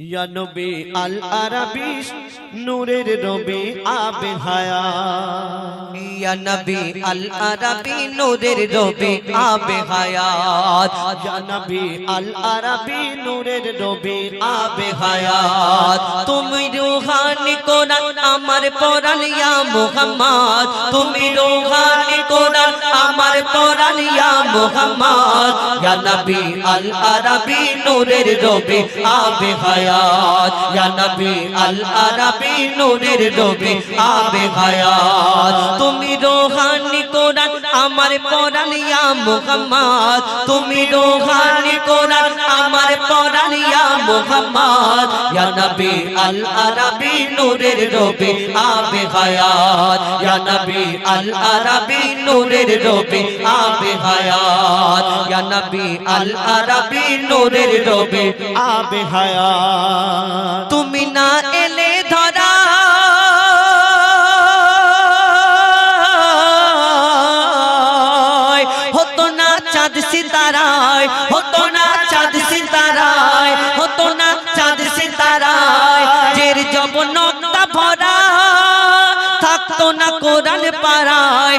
ইয়া নবী আল আরাবি নূরের নবী আবে হায়া। ইয়া নবী আল আরাবি নূরের রবি আবে হায়াত ইয়া নবী আল আরাবি নূরের নবী আবে হায়াত তুমি রুহানি কোরআন আমার পরান ইয়া মুহাম্মদ। তুমি রুহানি কোরআন আমার পরান ইয়া মুহাম্মদ। ইয়া নবী আল আরাবি নূরের রবি আবে হায়াত। ইয়া নবী আল আরাবি নূরের রবি আবে হায়াত। তুমি রুহানি কোরআন আমার পরান ইয়া মুহাম্মদ। তুমি রুহানি কোরআন আমার পরান ইয়া মুহাম্মদ। ইয়া নবী আল আরাবি নূরের রবি আবে হায়াত। ইয়া নবী আল আরাবি নূরের রবি আবে হায়াত। ইয়া নবী আল নূরের আবে হায়া তুমি না এলে ধরা। হতো না চাঁদ সিতারায়, হতো না চাঁদ সিতারায়, হতো না চাঁদ সিতারায়। জের জবনতা ভরা, থাকতো না কোরআন পাড়ায়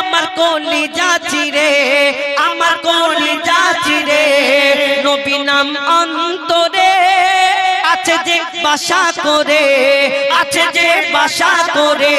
আমার কলি যাচ্ছি রে আমার কলি যাচ্ছি রে নবী নাম অন্তরে আছে যে বাসা করে, আছে যে বাসা করে।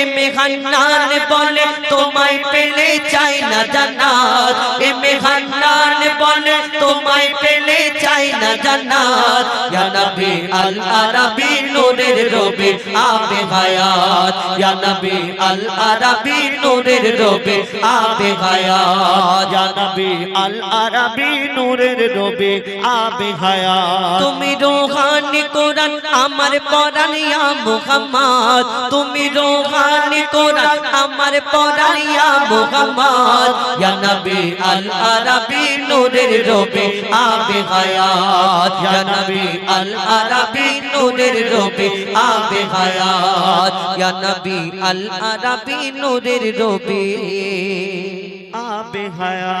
এ মেঘান্নান বলে, তোমায় পেলে চাই না জান্নাত। এ মেঘান্নান বলে, তোমায় পেলে চাই না জান্নাত। ইয়া নবী আল আরাবি নূরের রবি আবে হায়াত। ইয়া নবী আল আরাবি নূরের রবি আবে হায়াত। ইয়া নবী আল আরাবি নূরের নবী আবে হায়া তুমি রোহানি কোরআন আমার পরান ইয়া মুহাম্মদ। তুমি রোহানি কোরআন আমার পরান ইয়া মুহাম্মদ। ইয়া নবী আল আরাবি নূরের রবি আবে হায়াত। ইয়া নবী আল আরাবি নূরের রবি আবে হায়াত, ইয়া নবী আল আরাবি নূরের রবি আবে হায়া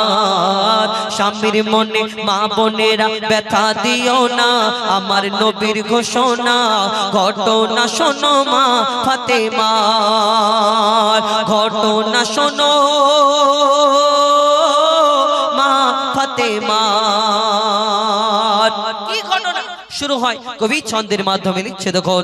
স্বামীর মনে মা বোনেরা ব্যথা দিও না। আমার নবীর ঘোষণা, ঘটনা শোনো মা ফাতেমা। ঘটনা শোনো মা ফাতেমা। কি শুরু হয় কবি ছন্দের মাধ্যমে। লিখছে দেখুন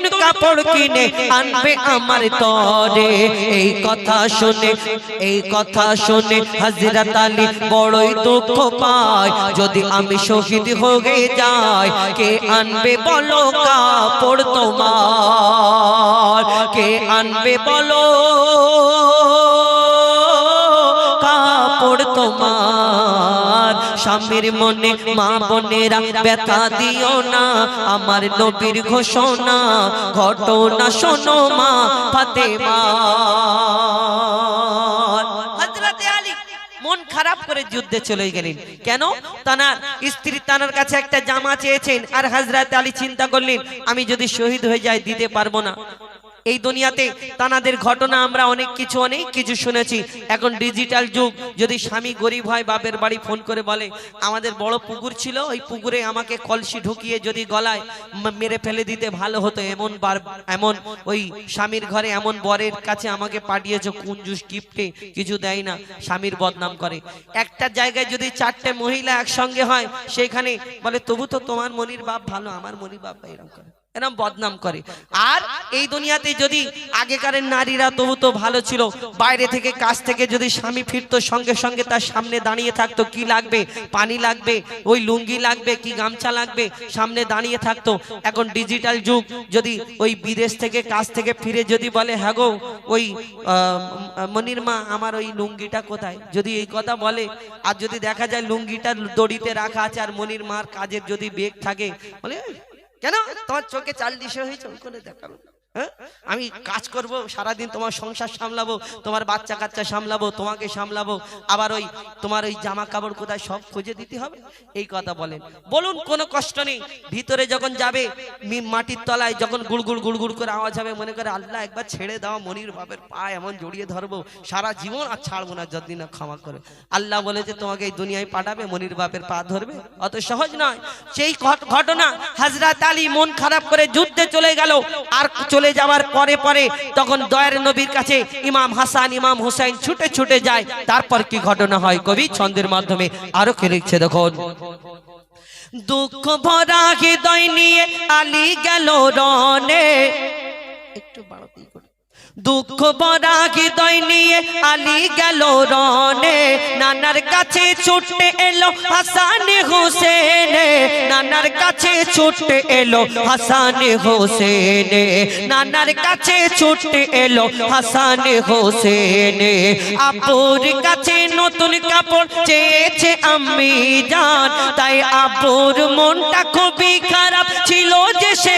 কাপড় কিনে আনবে আমার তরে। এই কথা শুনে, এই কথা শুনে হাজরত আলী বড়ই দুঃখ পায়। যদি আমি শহীদ হয়ে যাই, কে আনবে বলো কাপড় তোমার? কে আনবে বলো স্বামীর মনে, মা বোনেরা ব্যথা দিও না। আমার নবীর ঘোষণা, ঘটনা শোনো মা আলী মন খারাপ করে যুদ্ধে চলে গেলেন। কেন? স্ত্রী তানার কাছে একটা জামা চেয়েছেন, আর হাজরাত আলী চিন্তা করলেন, আমি যদি শহীদ হয়ে যাই, দিতে পারব না। এই দুনিয়াতে তানাদের ঘটনা আমরা অনেক কিছু অনেক কিছু শুনেছি। এখন ডিজিটাল যুগ, যদি স্বামী গরিব হয়, বাপের বাড়ি ফোন করে বলে, আমাদের বড় পুকুর ছিল, ওই পুকুরে আমাকে কলসি ঢুকিয়ে যদি গলায় মেরে ফেলে দিতে ভালো হতো। এমন বার, এমন ওই স্বামীর ঘরে এমন বরের কাছে আমাকে পাঠিয়েছো, কুঞ্জুস গিফটে কিছু দেয় না। স্বামীর বদনাম করে। একটা জায়গায় যদি চারটে মহিলা একসঙ্গে হয়, সেখানে বলে, তবু তো তোমার মনির বাপ ভালো, আমার মনির বাপ এরকম করে। এরম বদনাম করে। আর এই দুনিয়াতে যদি আগেকারের নারীরা তবু তো ভালো ছিল বাইরে থেকে কাজ থেকে যদি স্বামী ফিরতো সঙ্গে সঙ্গে তার সামনে দাঁড়িয়ে থাকতো কি লাগবে? পানি লাগবে ওই লুঙ্গি লাগবে কি গামছা লাগবে? সামনে দাঁড়িয়ে থাকতো। এখন ডিজিটাল যুগ যদি ওই বিদেশ থেকে কাজ থেকে ফিরে যদি বলে হ্যাঁ গো ওই মনির মা আমার ওই লুঙ্গিটা কোথায়? যদি এই কথা বলে আর যদি দেখা যায় লুঙ্গিটা দড়িতে রাখা আছে আর মনির মার কাজের যদি বেগ থাকে বলে "এই, কেন? তোমার চোখে চাল দিশে হয়ে ওই করে দেখাবো। আমি কাজ করব, সারাদিন তোমার সংসার সামলাবো, তোমার বাচ্চা কাচ্চা সামলাবো, তোমাকে সামলাবো। আবার ওই তোমার ওই জামা কাপড় কোথায় সব খুঁজে দিতে হবে? এই কথা বলেন। বলুন, কোনো কষ্ট নেই। ভিতরে যখন যাবে মাটির তলায় যখন গুড়গুড় গুড়গুড় করে আওয়াজ হবে, মনে করে আল্লাহ একবার ছেড়ে দাও, মনির বাপের পা এমন জড়িয়ে ধরবো। সারা জীবন আর ছাড়বো না, যতদিন না ক্ষমা করে। আল্লাহ বলে যে তোমাকে এই দুনিয়ায় পাঠাবে, মনির বাপের পা ধরবে। অত সহজ নয়। সেই ঘটনা হাজরাত আলী মন খারাপ করে যুদ্ধে চলে গেল, আর চলে যাওয়ার পরে পরে তখন দয়ার নবীর কাছে ইমাম হাসান ইমাম হুসাইন ছুটে ছুটে যায়। তারপর কি ঘটনা হয় কবি? ছন্দের মাধ্যমে আরও কে লিখছে দেখুন। দুঃখ ভরা হৃদয় নিয়ে আলী গেল রনে একটু দুঃখ ভরা হৃদয় নিয়ে আলী গেল রনে নানার কাছে ছুটে এলো হাসান হোসেনে। নানার কাছে ছুটে এলো হাসান হোসেনে। নানার কাছে ছুটে এলো হাসান হোসেনে। আপুর কাছে নতুন কাপড় চেয়েছে আমি জান। তাই আপুর মনটা খুবই খারাপ ছিল যে সে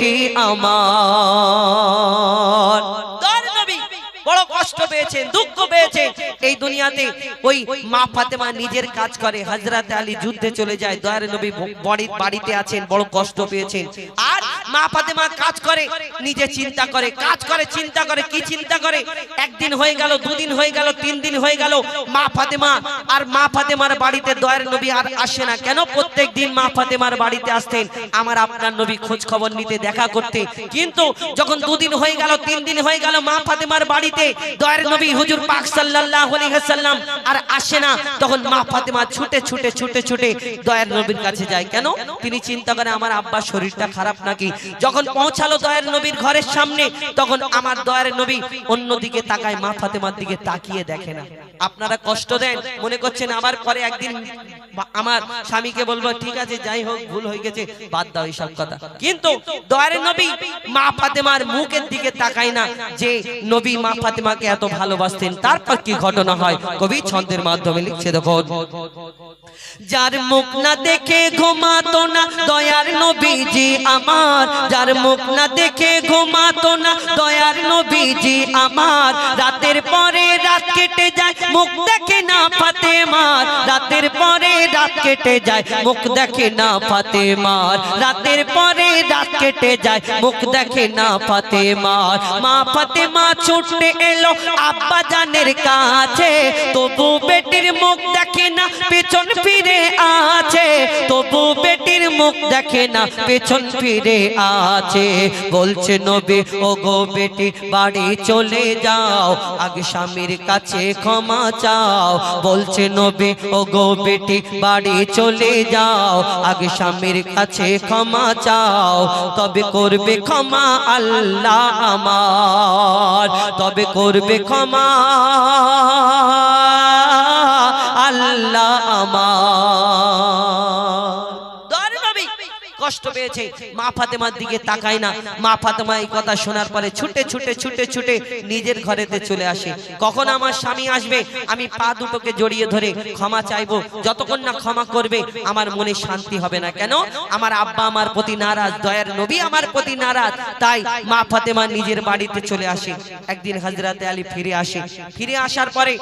বেটি আমার? বড় কষ্ট পেয়েছেন, দুঃখ পেয়েছেন। এই দুনিয়াতে ওই নিজের কাজ করে যুদ্ধে চলে যায়। বাড়িতে আছেন, বড় কষ্ট পেয়েছেন। আর মা ফাতেমা কাজ করে, নিজে চিন্তা করে, কাজ করে, চিন্তা করে, কি চিন্তা করে? একদিন হয়ে গেল, দুদিন হয়ে গেল, তিন দিন হয়ে গেল, মা ফাতেমা আর মা ফাতেমার বাড়িতে দয়ার নবী আর আসে না। কেন প্রত্যেক দিন মা ফাতেমার বাড়িতে আসতেন? আমার আপনার নবী খোঁজ খবর নিতে, দেখা করতে। কিন্তু যখন দুদিন হয়ে গেল, তিন দিন হয়ে গেল মা ফাতেমার বাড়িতে দয়ার নবী হুজুর পাক সাল্লাল্লাহু আলাইহি ওয়াসাল্লাম আর আসে না, তখন মা ফাতেমা ছুটে ছুটে ছুটে ছুটে দয়ার নবীর কাছে যায়। কেন? তিনি চিন্তা করে আমার আব্বার শরীরটা খারাপ নাকি? যখন পৌঁছালো দয়ার নবীর ঘরের সামনে, তখন আমার দয়ার নবী অন্যদিকে তাকায়, মা ফাতেমার দিকে তাকিয়ে দেখে না। আপনারা কষ্ট দেন, মনে করছেন আবার পরে একদিন আমার স্বামীকে বলব, ঠিক আছে, যাই হোক, ভুল হয়ে গেছে, বাদ দাও এইসব কথা। কিন্তু দয়ার নবী মা ফাতেমার মুখের দিকে তাকাই না যে নবী মা ফাতেমাকে এত ভালোবাসতেন। তারপর কি ঘটনা হয়? কবি ছন্দের মাধ্যমে লিখছে, দেখো। যার মুখ না দেখে ঘুমাতো না, দয়ার নবীজি আমার। যার মুখ না দেখে ঘুমাতো না, দয়ার নবীজি আমার। রাতের পরে রাত কেটে যায়, মুখ দেখে না ফাতেমার। রাতের পরে রাত কেটে যায় মুখ দেখে না ফাতেমার। রাতের পরে রাত কেটে যায়, মুখ দেখে না ফাতেমার মা ফাতেমা ছুটে এলো আব্বা জানের কাছে। তবু বেটির মুখ দেখে না, পেছন ফিরে আছে। তবু বেটির মুখ দেখে না, পেছন ফিরে আছে। বলছে, নবী ও গো বেটি, বাড়ি চলে যাও। আগে স্বামীর কাছে ক্ষমা চাও। বলছে, নবী ও গো বেটি, বাড়ি চলে যাও। আগে স্বামীর কাছে ক্ষমা চাও। তবে করবে ক্ষমা আল্লাহ আমার। তবে করবে ক্ষমা আল্লাহ আমার। কষ্ট পেয়েছে। মা ফাতেমার দিকে তাকায় না। মা ফাতেমা এই কথা শোনার পরে ছুটে ছুটে ছুটে ছুটে নিজের ঘরেতে চলে আসে। কখন আমার স্বামী আসবে, আমি পা দুটোকে জড়িয়ে ধরে ক্ষমা চাইব। যতক্ষণ না ক্ষমা করবে, আমার মনে শান্তি হবে না। কেন? আমার আব্বা আমার প্রতি নারাজ, দয়ার নবী আমার প্রতি নারাজ। তাই মা ফাতেমা নিজের বাড়িতে চলে আসে। একদিন হাজরাতে আলী ফিরে আসে। ফিরে আসার পরে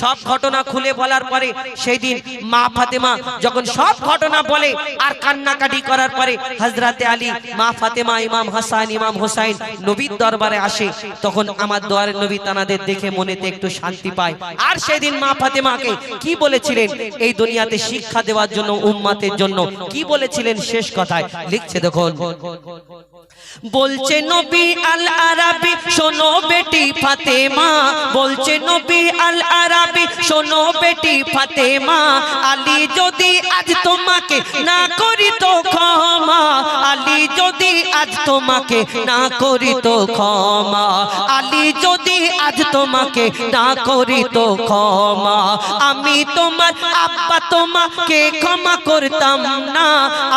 সব ঘটনা খুলে বলার পরে সেই দিন মা ফাতেমা যখন সব ঘটনা বলে আর কান্নাকাটি করার পরে হজরাতে আলী, মা ফাতেমা, ইমাম হাসান, ইমাম হোসাইন নবীর দরবারে আসে। তখন আমার দোয়ারের নবী তানাদের দেখে মনেতে একটু শান্তি পায়। আর সেদিন মা ফাতেমাকে কি বলেছিলেন? এই দুনিয়াতে শিক্ষা দেওয়ার জন্য, উম্মাতের জন্য কি বলেছিলেন? শেষ কথায় লিখছে দেখুন। বলছে নবী আল আরাবি শোনো বেটি ফাতেমা। বলছে নবী আল আরাবি শোনো বেটি ফাতেমা। আলী যদি আজ তোমাকে না করি তো ক্ষমা। আলী যদি আজ তোমাকে না করি তো ক্ষমা। আলী যদি আজ তোমাকে না করি তো ক্ষমা, আমি তোমার আব্বা তোমাকে ক্ষমা করতাম না,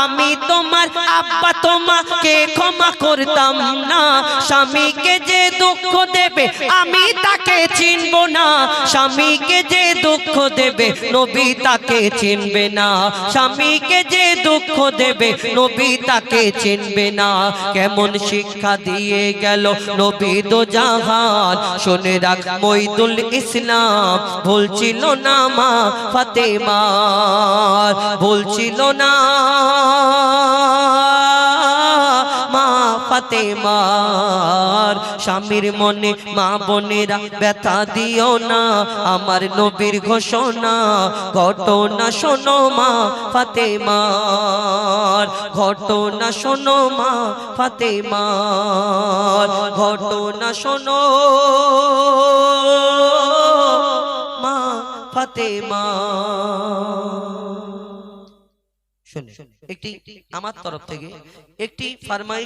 আমি তোমার আব্বা তোমাকে ক্ষমা করতাম না। স্বামীকে যে দুঃখ দেবে, আমি তাকে চিনব না। স্বামীকে যে দুঃখ দেবে, নবী তাকে চিনবে না। স্বামীকে যে দুঃখ দেবে, নবী তাকে চিনবে না। কেমন শিক্ষা দিয়ে গেল নবী দো জাহান। শুনে রাখ মইদুল ইসলাম ভুলছিল না মা ফাতেমা ভুলছিল না মা ফাতেমার স্বামীর মনে মা বোনেরা ব্যথা দিও না। আমার নবীর ঘোষণা, ঘটনা শোনো মা ফাতেমার, ঘটনা শোনো মা ফাতেমার, ঘটনা শোনো মা ফাতে ফাতেমা শুনে, একটি আমার তরফ থেকে একটি ফরমাইশ